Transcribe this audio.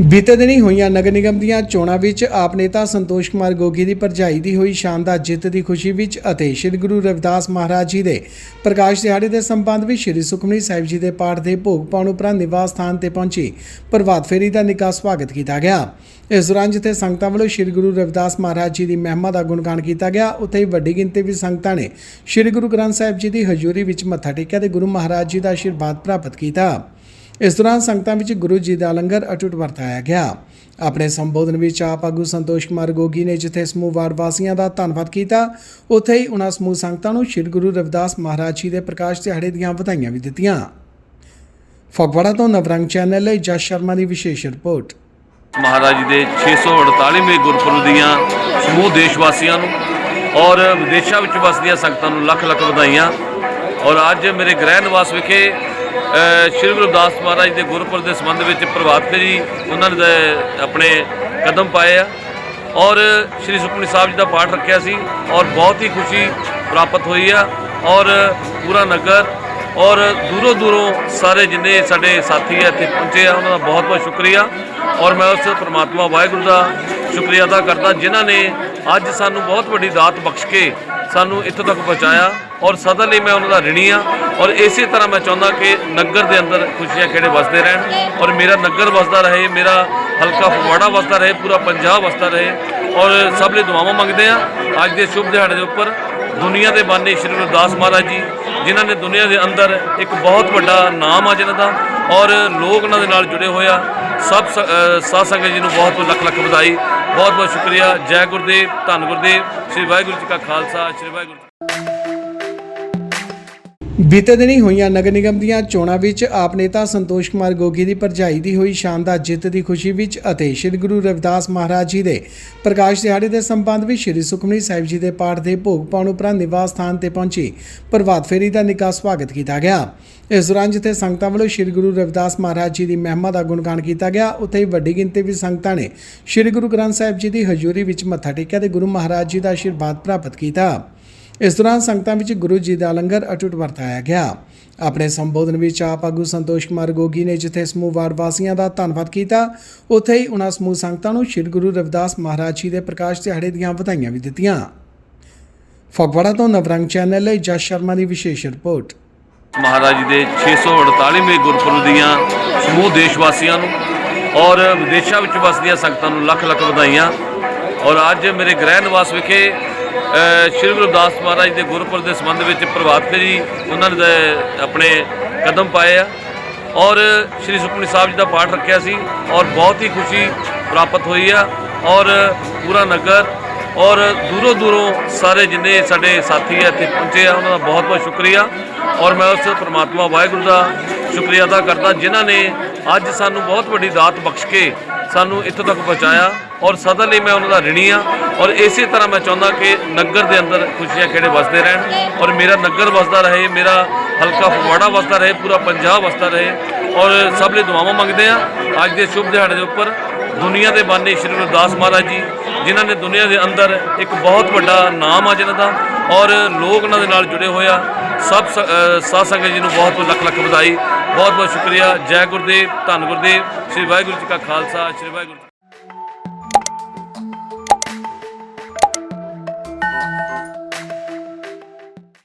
ਬੀਤੇ ਦਿਨੀ ਹੋਈਆਂ ਨਗਰ ਨਿਗਮ ਦੀਆਂ ਚੋਣਾਂ ਵਿੱਚ ਆਪ ਨੇਤਾ ਸੰਤੋਸ਼ ਕੁਮਾਰ ਗੋਗੀ ਦੀ ਭਰਜਾਈ ਦੀ ਹੋਈ ਸ਼ਾਨਦਾਰ ਜਿੱਤ ਦੀ ਖੁਸ਼ੀ ਵਿੱਚ ਅਤੇ ਸ੍ਰੀ ਗੁਰੂ ਰਵਿਦਾਸ ਮਹਾਰਾਜ ਜੀ ਦੇ ਪ੍ਰਕਾਸ਼ ਦਿਹਾੜੇ ਦੇ ਸੰਬੰਧ ਵਿੱਚ ਸ੍ਰੀ ਸੁਖਮਨੀ ਸਾਹਿਬ ਜੀ ਦੇ ਪਾਠ ਦੇ ਭੋਗ ਪਾਉਣ ਉਪਰੰਤ ਨਿਵਾਸ ਸਥਾਨ ਤੇ ਪਹੁੰਚੀ ਪ੍ਰਭਾਤ ਫੇਰੀ ਦਾ ਨਿੱਘਾ ਸਵਾਗਤ ਕੀਤਾ ਗਿਆ। ਇਸ ਦੌਰਾਨ ਜਿੱਥੇ ਸੰਗਤਾਂ ਵੱਲੋਂ ਸ੍ਰੀ ਗੁਰੂ ਰਵਿਦਾਸ ਮਹਾਰਾਜ ਜੀ ਦੀ ਮਹਿਮਾ ਦਾ ਗੁਣਗਾਨ ਕੀਤਾ ਗਿਆ, ਉੱਥੇ ਹੀ ਵੱਡੀ ਗਿਣਤੀ ਵਿੱਚ ਸੰਗਤਾਂ ਨੇ ਸ੍ਰੀ ਗੁਰੂ ਗ੍ਰੰਥ ਸਾਹਿਬ ਜੀ ਦੀ ਹਜ਼ੂਰੀ ਵਿੱਚ ਮੱਥਾ ਟੇਕਿਆ ਤੇ ਗੁਰੂ ਮਹਾਰਾਜ ਜੀ ਦਾ ਆਸ਼ੀਰਵਾਦ ਪ੍ਰਾਪਤ ਕੀਤਾ। ਇਸ ਦੌਰਾਨ ਸੰਗਤਾਂ ਵਿੱਚ ਗੁਰੂ ਜੀ ਦਾ ਲੰਗਰ ਅਟੁੱਟ ਵਰਤਾਇਆ ਗਿਆ। ਆਪਣੇ ਸੰਬੋਧਨ ਵਿੱਚ ਆਪ ਆਗੂ ਸੰਤੋਸ਼ ਕੁਮਾਰ ਗੋਗੀ ਨੇ ਜਿੱਥੇ ਸਮੂਹ ਵਾਰਡ ਵਾਸੀਆਂ ਦਾ ਧੰਨਵਾਦ ਕੀਤਾ, ਉੱਥੇ ਹੀ ਉਹਨਾਂ ਸਮੂਹ ਸੰਗਤਾਂ ਨੂੰ ਸ੍ਰੀ ਗੁਰੂ ਰਵਿਦਾਸ ਮਹਾਰਾਜ ਜੀ ਦੇ ਪ੍ਰਕਾਸ਼ ਦਿਹਾੜੇ ਦੀਆਂ ਵਧਾਈਆਂ ਵੀ ਦਿੱਤੀਆਂ। ਫਗਵਾੜਾ ਤੋਂ ਨਵਰੰਗ ਚੈਨਲ ਲਈ ਜਸ ਸ਼ਰਮਾ ਦੀ ਵਿਸ਼ੇਸ਼ ਰਿਪੋਰਟ। ਮਹਾਰਾਜ ਜੀ ਦੇ 648ਵੇਂ ਗੁਰਪੁਰਬ ਦੀਆਂ ਸਮੂਹ ਦੇਸ਼ ਵਾਸੀਆਂ ਨੂੰ ਔਰ ਵਿਦੇਸ਼ਾਂ ਵਿੱਚ ਵਸਦੀਆਂ ਸੰਗਤਾਂ ਨੂੰ ਲੱਖ ਲੱਖ ਵਧਾਈਆਂ। ਔਰ ਅੱਜ ਮੇਰੇ ਗ੍ਰਹਿ ਨਿਵਾਸ ਵਿਖੇ ਸ਼੍ਰੀ ਗੁਰੂ ਰਵਿਦਾਸ ਮਹਾਰਾਜ ਦੇ ਗੁਰਪੁਰਬ ਦੇ ਸੰਬੰਧ ਵਿੱਚ ਪ੍ਰਭਾਤ ਫੇਰੀ ਉਹਨਾਂ ਨੇ ਆਪਣੇ ਕਦਮ ਪਾਏ ਆ ਔਰ ਸ਼੍ਰੀ ਸੁਖਮਨੀ ਸਾਹਿਬ ਜੀ ਦਾ ਪਾਠ ਰੱਖਿਆ ਸੀ ਔਰ ਬਹੁਤ ਹੀ ਖੁਸ਼ੀ ਪ੍ਰਾਪਤ ਹੋਈ ਆ ਔਰ ਪੂਰਾ ਨਗਰ ਔਰ ਦੂਰੋਂ ਦੂਰੋਂ ਸਾਰੇ ਜਿੰਨੇ ਸਾਡੇ ਸਾਥੀ ਆ ਇੱਥੇ ਪਹੁੰਚੇ ਆ, ਉਹਨਾਂ ਦਾ ਬਹੁਤ ਬਹੁਤ ਸ਼ੁਕਰੀਆ ਔਰ ਮੈਂ ਉਸ ਪ੍ਰਮਾਤਮਾ ਵਾਹਿਗੁਰੂ ਦਾ ਸ਼ੁਕਰੀਆ ਅਦਾ ਕਰਦਾ ਜਿਨ੍ਹਾਂ ਨੇ ਅੱਜ ਸਾਨੂੰ ਬਹੁਤ ਵੱਡੀ ਦਾਤ ਬਖਸ਼ ਕੇ ਸਾਨੂੰ ਇੱਥੋਂ ਤੱਕ ਪਹੁੰਚਾਇਆ ਔਰ ਸਦਾ ਲਈ ਮੈਂ ਉਹਨਾਂ ਦਾ ਰਿਣੀ ਆ ਔਰ ਇਸੇ ਤਰ੍ਹਾਂ ਮੈਂ ਚਾਹੁੰਦਾ ਕਿ ਨਗਰ ਦੇ ਅੰਦਰ ਖੁਸ਼ੀਆਂ ਖੇੜੇ ਵਸਦੇ ਰਹਿਣ ਔਰ ਮੇਰਾ ਨਗਰ ਵਸਦਾ ਰਹੇ ਮੇਰਾ ਹਲਕਾ ਫਗਵਾੜਾ ਵਸਦਾ ਰਹੇ ਪੂਰਾ ਪੰਜਾਬ ਵਸਦਾ ਰਹੇ ਔਰ ਸਭ ਲਈ ਦੁਆਵਾਂ ਮੰਗਦੇ ਆ ਅੱਜ ਦੇ ਸ਼ੁਭ ਦਿਹਾੜੇ ਦੇ ਉੱਪਰ ਦੁਨੀਆ ਦੇ ਬਾਨੀ ਸ਼੍ਰੀ ਗੁਰਦਾਸ ਮਹਾਰਾਜ ਜੀ ਜਿਨ੍ਹਾਂ ਨੇ ਦੁਨੀਆ ਦੇ ਅੰਦਰ ਇੱਕ ਬਹੁਤ ਵੱਡਾ ਨਾਮ ਆ ਜਿਨ੍ਹਾਂ ਦਾ ਔਰ ਲੋਕ ਉਹਨਾਂ ਦੇ ਨਾਲ ਜੁੜੇ ਹੋਇਆ ਸਭ ਸ- ਅ, ਸਾਧ ਸੰਗਤ ਜੀ ਨੂੰ ਬਹੁਤ ਲੱਖ ਲੱਖ ਵਧਾਈ। ਬਹੁਤ ਬਹੁਤ ਸ਼ੁਕਰੀਆ। ਜੈ ਗੁਰਦੇਵ, ਧੰਨ ਗੁਰਦੇਵ, ਸ੍ਰੀ ਵਾਹਿਗੁਰੂ ਜੀ ਕਾ ਖਾਲਸਾ, ਸ੍ਰੀ ਵਾਹਿਗੁਰੂ ਜੀ ਬੀਤੇ ਦਿਨੀ ਹੋਈਆਂ ਨਗਰ ਨਿਗਮ ਦੀਆਂ ਚੋਣਾਂ ਵਿੱਚ ਆਪ ਨੇਤਾ ਸੰਤੋਸ਼ ਕੁਮਾਰ ਗੋਗੀ ਦੀ ਭਰਜਾਈ ਦੀ ਹੋਈ ਸ਼ਾਨਦਾਰ ਜਿੱਤ ਦੀ ਖੁਸ਼ੀ ਵਿੱਚ ਅਤੇ ਸ੍ਰੀ ਗੁਰੂ ਰਵਿਦਾਸ ਮਹਾਰਾਜ ਜੀ ਦੇ ਪ੍ਰਕਾਸ਼ ਦਿਹਾੜੇ ਦੇ ਸੰਬੰਧ ਵਿੱਚ ਸ੍ਰੀ ਸੁਖਮਨੀ ਸਾਹਿਬ ਜੀ ਦੇ ਪਾਠ ਦੇ ਭੋਗ ਪਾਉਣ ਉਪਰੰਤ ਨਿਵਾਸ ਸਥਾਨ ਤੇ ਪਹੁੰਚੀ ਪ੍ਰਭਾਤ ਫੇਰੀ ਦਾ ਨਿੱਘਾ ਸਵਾਗਤ ਕੀਤਾ ਗਿਆ। ਇਸ ਦੌਰਾਨ ਜਿੱਥੇ ਸੰਗਤਾਂ ਵੱਲੋਂ ਸ੍ਰੀ ਗੁਰੂ ਰਵਿਦਾਸ ਮਹਾਰਾਜ ਜੀ ਦੀ ਮਹਿਮਾ ਦਾ ਗੁਣਗਾਨ ਕੀਤਾ ਗਿਆ, ਉੱਥੇ ਹੀ ਵੱਡੀ ਗਿਣਤੀ ਵਿੱਚ ਸੰਗਤਾਂ ਨੇ ਸ੍ਰੀ ਗੁਰੂ ਗ੍ਰੰਥ ਸਾਹਿਬ ਜੀ ਦੀ ਹਜ਼ੂਰੀ ਵਿੱਚ ਮੱਥਾ ਟੇਕਿਆ ਤੇ ਗੁਰੂ ਮਹਾਰਾਜ ਜੀ ਦਾ ਆਸ਼ੀਰਵਾਦ ਪ੍ਰਾਪਤ ਕੀਤਾ। ਇਸ ਦੌਰਾਨ ਸੰਗਤਾਂ ਵਿੱਚ ਗੁਰੂ ਜੀ ਦਾ ਲੰਗਰ ਅਟੁੱਟ ਵਰਤਾਇਆ ਗਿਆ। ਆਪਣੇ ਸੰਬੋਧਨ ਵਿੱਚ ਆਪ ਆਗੂ ਸੰਤੋਸ਼ ਕੁਮਾਰ ਗੋਗੀ ਨੇ ਜਿੱਥੇ ਸਮੂਹ ਵਾਰਡ ਵਾਸੀਆਂ ਦਾ ਧੰਨਵਾਦ ਕੀਤਾ, ਉੱਥੇ ਹੀ ਉਹਨਾਂ ਸਮੂਹ ਸੰਗਤਾਂ ਨੂੰ ਸ੍ਰੀ ਗੁਰੂ ਰਵਿਦਾਸ ਮਹਾਰਾਜ ਜੀ ਦੇ ਪ੍ਰਕਾਸ਼ ਦਿਹਾੜੇ ਦੀਆਂ ਵਧਾਈਆਂ ਵੀ ਦਿੱਤੀਆਂ। ਫਗਵਾੜਾ ਤੋਂ ਨਵਰੰਗ ਚੈਨਲ ਲਈ ਜਸ ਸ਼ਰਮਾ ਦੀ ਵਿਸ਼ੇਸ਼ ਰਿਪੋਰਟ। ਮਹਾਰਾਜ ਜੀ ਦੇ 648ਵੇਂ ਗੁਰਪੁਰਬ ਦੀਆਂ ਸਮੂਹ ਦੇਸ਼ ਵਾਸੀਆਂ ਨੂੰ ਔਰ ਵਿਦੇਸ਼ਾਂ ਵਿੱਚ ਵਸਦੀਆਂ ਸੰਗਤਾਂ ਨੂੰ ਲੱਖ ਲੱਖ ਵਧਾਈਆਂ। ਔਰ ਅੱਜ ਮੇਰੇ ਗ੍ਰਹਿ ਨਿਵਾਸ ਵਿਖੇ ਸ਼੍ਰੀ ਗੁਰੂ ਰਵਿਦਾਸ ਮਹਾਰਾਜ ਦੇ ਗੁਰਪੁਰਬ ਦੇ ਸੰਬੰਧ ਵਿੱਚ ਪ੍ਰਭਾਤ ਫੇਰੀ ਉਹਨਾਂ ਨੇ ਆਪਣੇ ਕਦਮ ਪਾਏ ਆ। ਔਰ ਸ਼੍ਰੀ ਸੁਖਮਨੀ ਸਾਹਿਬ ਜੀ ਦਾ ਪਾਠ ਰੱਖਿਆ ਸੀ ਔਰ ਬਹੁਤ ਹੀ ਖੁਸ਼ੀ ਪ੍ਰਾਪਤ ਹੋਈ ਆ। ਔਰ ਪੂਰਾ ਨਗਰ ਔਰ ਦੂਰੋਂ ਦੂਰੋਂ ਸਾਰੇ ਜਿੰਨੇ ਸਾਡੇ ਸਾਥੀ ਆ, ਇੱਥੇ ਪਹੁੰਚੇ ਆ, ਉਹਨਾਂ ਦਾ ਬਹੁਤ ਬਹੁਤ ਸ਼ੁਕਰੀਆ। ਔਰ ਮੈਂ ਉਸ ਪ੍ਰਮਾਤਮਾ ਵਾਹਿਗੁਰੂ ਦਾ ਸ਼ੁਕਰੀਆ ਅਦਾ ਕਰਦਾ, ਜਿਨ੍ਹਾਂ ਨੇ ਅੱਜ ਸਾਨੂੰ ਬਹੁਤ ਵੱਡੀ ਦਾਤ ਬਖਸ਼ ਕੇ ਸਾਨੂੰ ਇੱਥੋਂ ਤੱਕ ਪਹੁੰਚਾਇਆ ਔਰ ਸਦਾ ਲਈ ਮੈਂ ਉਹਨਾਂ ਦਾ ਰਿਣੀ ਆ ਔਰ ਇਸੇ ਤਰ੍ਹਾਂ ਮੈਂ ਚਾਹੁੰਦਾ ਕਿ ਨਗਰ ਦੇ ਅੰਦਰ ਖੁਸ਼ੀਆਂ ਖੇੜੇ ਵਸਦੇ ਰਹਿਣ ਔਰ ਮੇਰਾ ਨਗਰ ਵਸਦਾ ਰਹੇ ਮੇਰਾ ਹਲਕਾ ਫਗਵਾੜਾ ਵਸਦਾ ਰਹੇ ਪੂਰਾ ਪੰਜਾਬ ਵਸਦਾ ਰਹੇ ਔਰ ਸਭ ਲਈ ਦੁਆਵਾਂ ਮੰਗਦੇ ਆ ਅੱਜ ਦੇ ਸ਼ੁਭ ਦਿਹਾੜੇ ਦੇ ਉੱਪਰ ਦੁਨੀਆ ਦੇ ਬਾਨੀ ਸ਼੍ਰੀ ਗੁਰੂ ਮਹਾਰਾਜ ਜੀ ਜਿਨ੍ਹਾਂ ਨੇ ਦੁਨੀਆ ਦੇ ਅੰਦਰ ਇੱਕ ਬਹੁਤ ਵੱਡਾ ਨਾਮ ਆ ਜਿਨ੍ਹਾਂ ਦਾ ਔਰ ਲੋਕ ਉਹਨਾਂ ਦੇ ਨਾਲ ਜੁੜੇ ਹੋਇਆ ਸਭ ਸ- ਅ, ਸਾਧ ਸੰਗਤ ਜੀ ਨੂੰ ਬਹੁਤ ਲੱਖ ਲੱਖ ਵਧਾਈ। ਬਹੁਤ ਬਹੁਤ ਸ਼ੁਕਰੀਆ। ਜੈ ਗੁਰਦੇਵ, ਧੰਨ ਗੁਰਦੇਵ, ਸ੍ਰੀ ਵਾਹਿਗੁਰੂ ਜੀ ਕਾ ਖਾਲਸਾ, ਸ੍ਰੀ ਵਾਹਿਗੁਰੂ ਜੀ